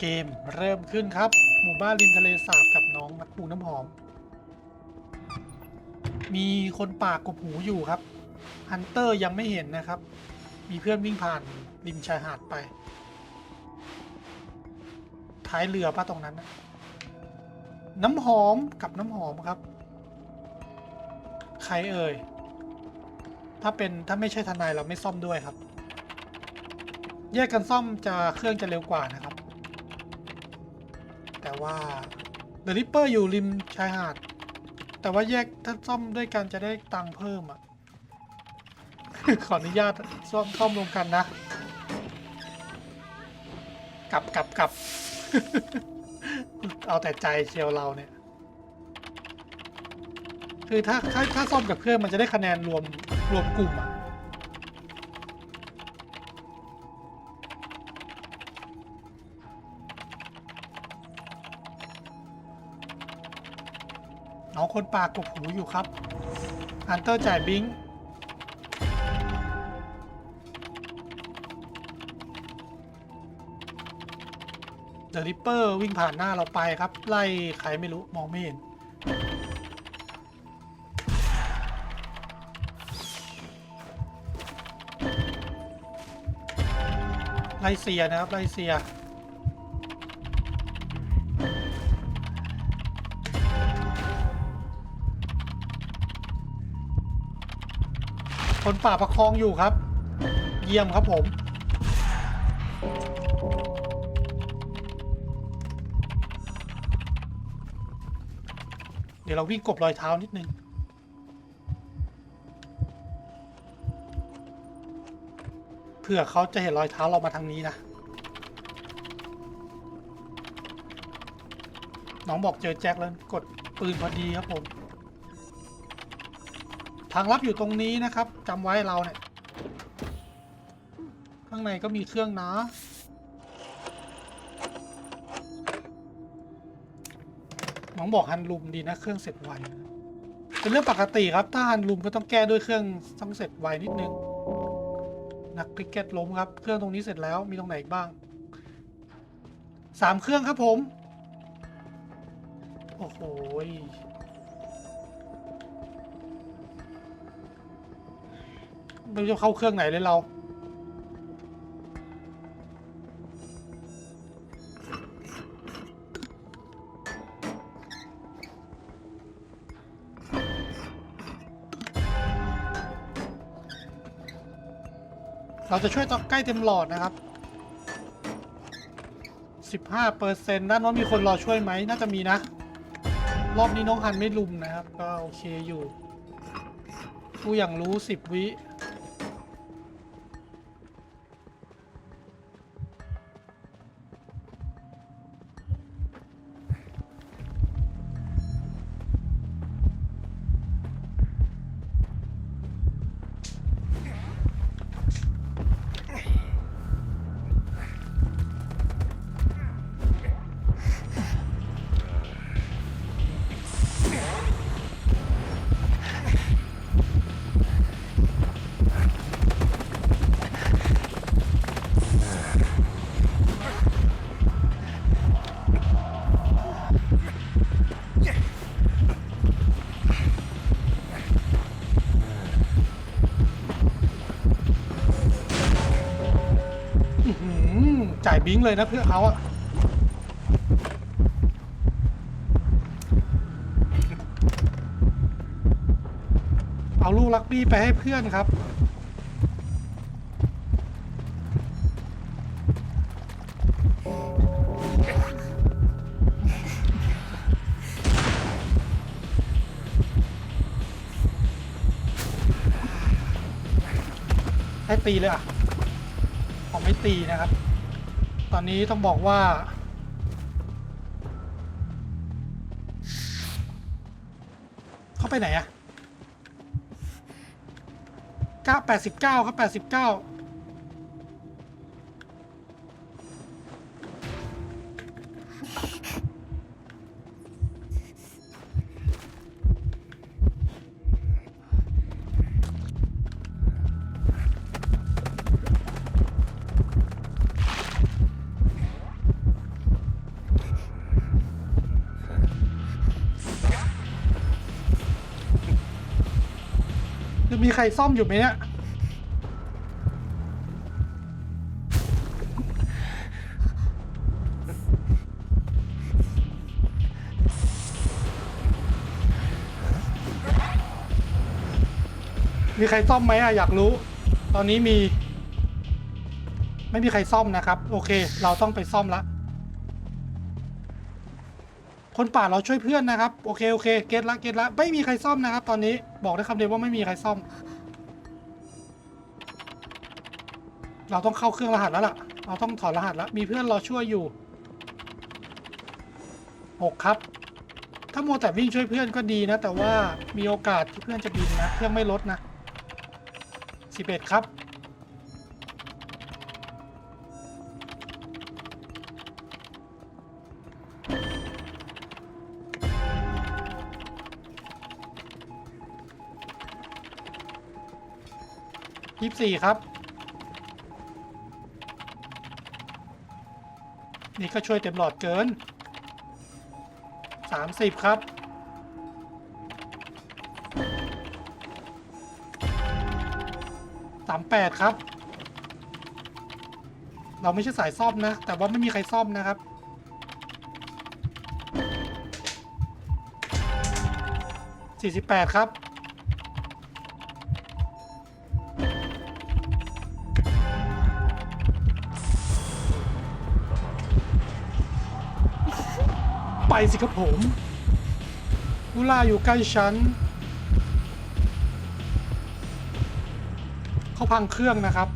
เกมเริ่มขึ้นครับ หมู่บ้านริมทะเลสาบกับน้องนักปูน้ำหอม มีคนปากบหูอยู่ครับฮันเตอร์ยังไม่เห็นนะครับ มีเพื่อนวิ่งผ่านริมชายหาดไป ท้ายเรือป้าตรงนั้นนะน้ำหอมกับน้ำหอมครับ ใครเอ่ย ถ้าเป็นถ้าไม่ใช่ทนายเราไม่ซ่อมด้วยครับ แยกกันซ่อมจะเครื่องจะเร็วกว่านะครับ แต่ว่าเดลิปเปอร์อยู่ริมชายหาด แต่ว่าแยกถ้าซ่อมด้วยกันจะได้ตังค์เพิ่มอะ ขออนุญาตซ่อมซ่อมรวมกันนะ กลับกลับกลับ เอาแต่ใจเชียวเราเนี่ย คือถ้าถ้าถ้าซ่อมกับเพื่อนมันจะได้คะแนนรวมรวมกลุ่มอะ น้องคนปากกบหูอยู่ครับฮันเตอร์จ่ายบิงเดอะริปเปอร์วิ่งผ่านหน้าเราไปครับ ไล่ใครไม่รู้ มองไม่เห็น ไล่เซียนะครับ ไล่เซีย คนป่าประคองอยู่ครับ เยี่ยมครับผม เดี๋ยวเราวิ่งกบรอยเท้านิดนึง เผื่อเขาจะเห็นรอยเท้าเรามาทางนี้นะ น้องบอกเจอแจ็คแล้วกดปืนพอดีครับผม ทางลับอยู่ตรงนี้นะครับจำไว้เราเนี่ย ข้างในก็มีเครื่องนะน้องบอกฮันลุมดีนะ เครื่องเสร็จไว เป็นเรื่องปกติครับ ถ้าฮันลุมก็ต้องแก้ด้วยเครื่องต้องเสร็จไวนิดนึง นักคริกเก็ตล้มครับ เครื่องตรงนี้เสร็จแล้ว มีตรงไหนอีกบ้าง สามเครื่องครับผม โอ้โห ไม่รู้จะเข้าเครื่องไหนเลยเรา เราจะช่วยต่อใกล้เต็มหลอดนะครับ 15เปอร์เซ็นต์ด้านโน้นมีคนรอช่วยไหม น่าจะมีนะ รอบนี้น้องฮันไม่ลุมนะครับ ก็โอเคอยู่ผู้อย่างรู้ 10 วิ จ่ายบิงค์เลยนะเพื่อเขาอะเอาลูกลักบี้ไปให้เพื่อนครับ ให้ตีเลยอะผมไม่ตีนะครับ ตอนนี้ต้องบอกว่า เขาไปไหนอะ9 89 ครับ 89 ยังมีใครซ่อมอยู่ไหมเนี่ย มีใครซ่อมไหมอะอยากรู้ ตอนนี้มี ไม่มีใครซ่อมนะครับ โอเค เราต้องไปซ่อมละ คนป่าเราช่วยเพื่อนนะครับ โอเค โอเค เกตละ เกตละ ไม่มีใครซ่อมนะครับ ตอนนี้ บอกได้คำเดียวว่าไม่มีใครซ่อม เราต้องเข้าเครื่องรหัสแล้วล่ะ เราต้องถอดรหัสแล้ว มีเพื่อนรอช่วยอยู่หกครับ ถ้ามัวแต่วิ่งช่วยเพื่อนก็ดีนะ แต่ว่ามีโอกาสที่เพื่อนจะบินนะ เครื่องไม่ลดนะสิบเอ็ดครับ ยี่สี่ครับ นี่ก็ช่วยเต็มหลอดเกินสามสิบครับสามแปดครับ เราไม่ใช่สายซ่อมนะ แต่ว่าไม่มีใครซ่อมนะครับสี่สิบแปดครับ สิครับผมลูล่าอยู่ใกล้ฉันเขาพังเครื่องนะครับ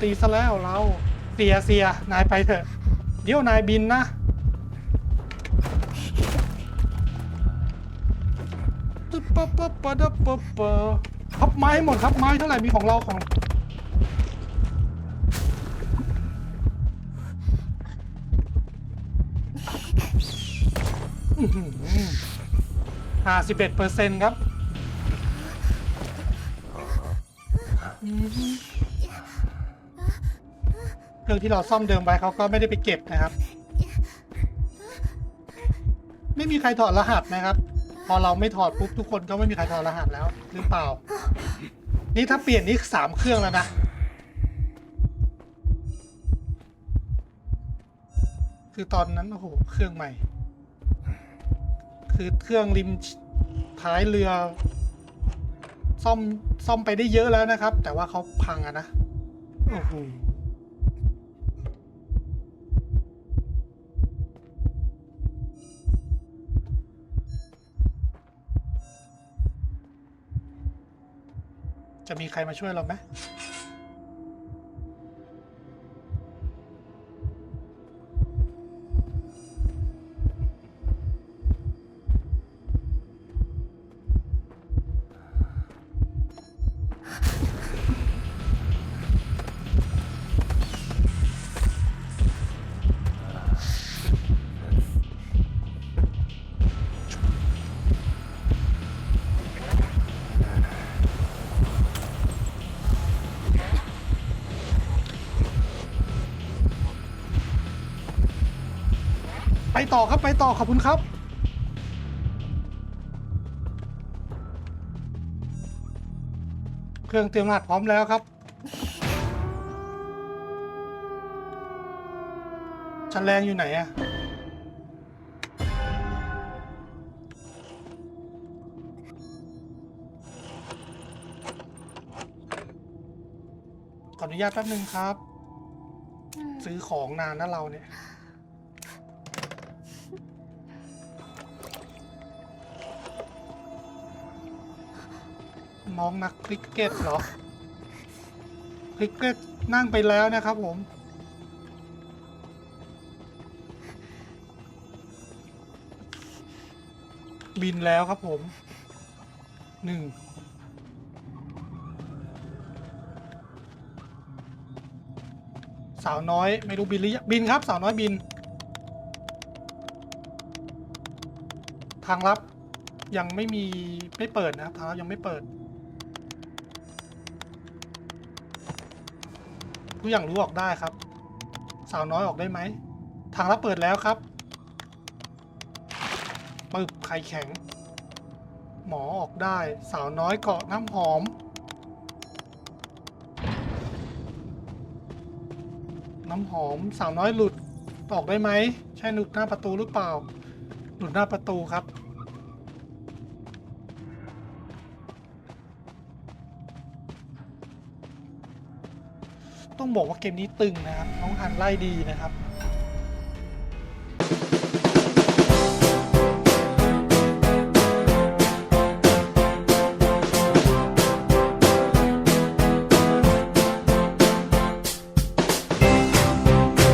ตีซะแล้วเราเสียเสียนายไปเถอะ เดี๋ยวนายบินนะตึ๊บปั๊บปั๊บปั๊บปั๊บปั๊บพับไม้ให้หมดครับไม้เท่าไหร่มีของเราของห้าสิบเอ็ดเปอร์เซ็นต์ครับ เครื่องที่เราซ่อมเดิมไปเขาก็ไม่ได้ไปเก็บนะครับ ไม่มีใครถอดรหัสนะครับ พอเราไม่ถอดปุ๊บทุกคนก็ไม่มีใครถอดรหัสแล้ว หรือเปล่า นี่ถ้าเปลี่ยนนี่สามเครื่องแล้วนะคือตอนนั้นโอ้โหเครื่องใหม่ คือเครื่องริมท้ายเรือ ซ่อมซ่อมไปได้เยอะแล้วนะครับ แต่ว่าเขาพังอะนะโอ้โห จะมีใครมาช่วยเราไหม ต่อครับไปต่อขอบคุณครับ เครื่องเตรียมรหัสพร้อมแล้วครับ ชั้นแรงอยู่ไหนอะขออนุญาตแป๊บนึงครับ ซื้อของนานนะเราเนี่ย น้องนักคริกเก็ตเหรอ คริกเก็ตนั่งไปแล้วนะครับผม บินแล้วครับผมหนึ่งสาวน้อยไม่รู้บินหรือยังบินครับ สาวน้อยบิน ทางลับยังไม่มีไม่เปิดนะครับทางลับยังไม่เปิด ผู้อย่างรู้ออกได้ครับ สาวน้อยออกได้ไหม ทางลับเปิดแล้วครับปึบไข่แข็ง หมอออกได้ สาวน้อยเกาะน้ำหอม น้ำหอม สาวน้อยหลุดออกได้ไหม ใช่หลุดหน้าประตูหรือเปล่า หลุดหน้าประตูครับ ต้องบอกว่าเกมนี้ตึงนะครับน้องฮันไล่ดีนะครับ